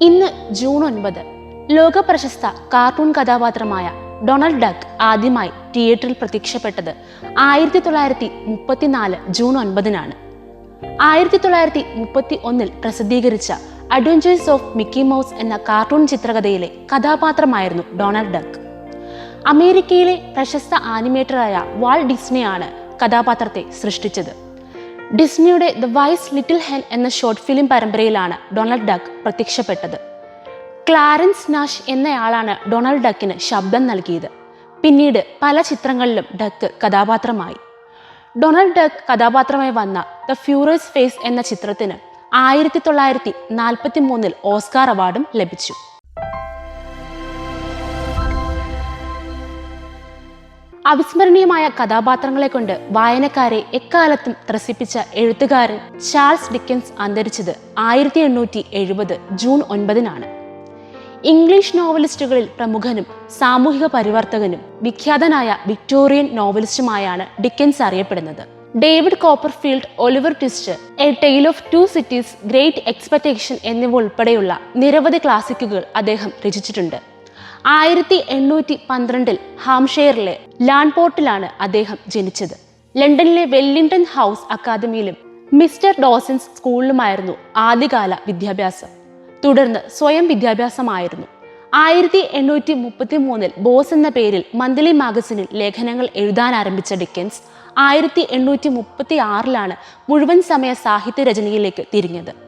ഇന്ന് ജൂൺ ഒൻപത് ലോക പ്രശസ്ത കാർട്ടൂൺ കഥാപാത്രമായ ഡൊണാൾഡ് ഡക്ക് ആദ്യമായി തിയേറ്ററിൽ പ്രത്യക്ഷപ്പെട്ടത് ആയിരത്തി തൊള്ളായിരത്തി മുപ്പത്തിനാല് ജൂൺ ഒൻപതിനാണ്. ആയിരത്തി തൊള്ളായിരത്തി മുപ്പത്തി ഒന്നിൽ പ്രസിദ്ധീകരിച്ച അഡ്വഞ്ചേഴ്സ് ഓഫ് മിക്കി മൗസ് എന്ന കാർട്ടൂൺ ചിത്രകഥയിലെ കഥാപാത്രമായിരുന്നു ഡൊണാൾഡ് ഡക്ക്. അമേരിക്കയിലെ പ്രശസ്ത ആനിമേറ്ററായ വാൾ ഡിസ്നെയാണ് കഥാപാത്രത്തെ സൃഷ്ടിച്ചത്. ഡിസ്നിയുടെ ദ വൈസ് ലിറ്റിൽ ഹെൻ എന്ന ഷോർട്ട് ഫിലിം പരമ്പരയിലാണ് ഡൊണാൾഡ് ഡക്ക് പ്രത്യക്ഷപ്പെട്ടത്. ക്ലാരൻസ് നാഷ് എന്നയാളാണ് ഡൊണാൾഡ് ഡക്കിന് ശബ്ദം നൽകിയത്. പിന്നീട് പല ചിത്രങ്ങളിലും ഡക്ക് കഥാപാത്രമായി. ഡൊണാൾഡ് ഡക്ക് കഥാപാത്രമായി വന്ന ദ ഫ്യൂറേഴ്സ് ഫേസ് എന്ന ചിത്രത്തിന് ആയിരത്തി തൊള്ളായിരത്തി നാൽപ്പത്തി മൂന്നിൽ ഓസ്കാർ അവാർഡും ലഭിച്ചു. അവിസ്മരണീയമായ കഥാപാത്രങ്ങളെ കൊണ്ട് വായനക്കാരെ എക്കാലത്തും ത്രസിപ്പിച്ച എഴുത്തുകാരൻ ചാൾസ് ഡിക്കൻസ് അന്തരിച്ചത് ആയിരത്തി എണ്ണൂറ്റി എഴുപത് ജൂൺ ഒൻപതിനാണ്. ഇംഗ്ലീഷ് നോവലിസ്റ്റുകളിൽ പ്രമുഖനും സാമൂഹിക പരിവർത്തകനും വിഖ്യാതനായ വിക്ടോറിയൻ നോവലിസ്റ്റുമായാണ് ഡിക്കൻസ് അറിയപ്പെടുന്നത്. David Copperfield Oliver Twist a tale of two cities great expectation എന്നിവ ഉൾപ്പെടെയുള്ള നിരവധി ക്ലാസിക്കുകൾ അദ്ദേഹം രചിച്ചിട്ടുണ്ട്. ആയിരത്തി എണ്ണൂറ്റി പന്ത്രണ്ടിൽ ഹാംഷെയറിലെ ലാൻപോർട്ടിലാണ് അദ്ദേഹം ജനിച്ചത്. ലണ്ടനിലെ വെല്ലിംഗ്ടൺ ഹൗസ് അക്കാദമിയിലും മിസ്റ്റർ ഡോസൻസ് സ്കൂളിലുമായിരുന്നു ആദ്യകാല വിദ്യാഭ്യാസം. തുടർന്ന് സ്വയം വിദ്യാഭ്യാസമായിരുന്നു. ആയിരത്തി എണ്ണൂറ്റി മുപ്പത്തി മൂന്നിൽ ബോസ് എന്ന പേരിൽ മന്ത്ലി മാഗസിനിൽ ലേഖനങ്ങൾ എഴുതാൻ ആരംഭിച്ച ഡിക്കൻസ് ആയിരത്തി എണ്ണൂറ്റി മുപ്പത്തി ആറിലാണ് മുഴുവൻ സമയ സാഹിത്യ രചനയിലേക്ക് തിരിഞ്ഞത്.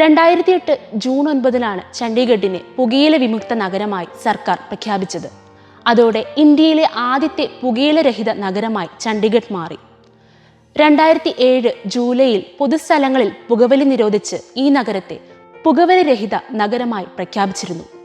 രണ്ടായിരത്തി എട്ട് ജൂൺ ഒൻപതിലാണ് ചണ്ഡീഗഡിനെ പുകയില വിമുക്ത നഗരമായി സർക്കാർ പ്രഖ്യാപിച്ചത്. അതോടെ ഇന്ത്യയിലെ ആദ്യത്തെ പുകയിലരഹിത നഗരമായി ചണ്ഡീഗഡ് മാറി. രണ്ടായിരത്തി ഏഴ് ജൂലൈയിൽ പൊതുസ്ഥലങ്ങളിൽ പുകവലി നിരോധിച്ച് ഈ നഗരത്തെ പുകവലി രഹിത നഗരമായി പ്രഖ്യാപിച്ചിരുന്നു.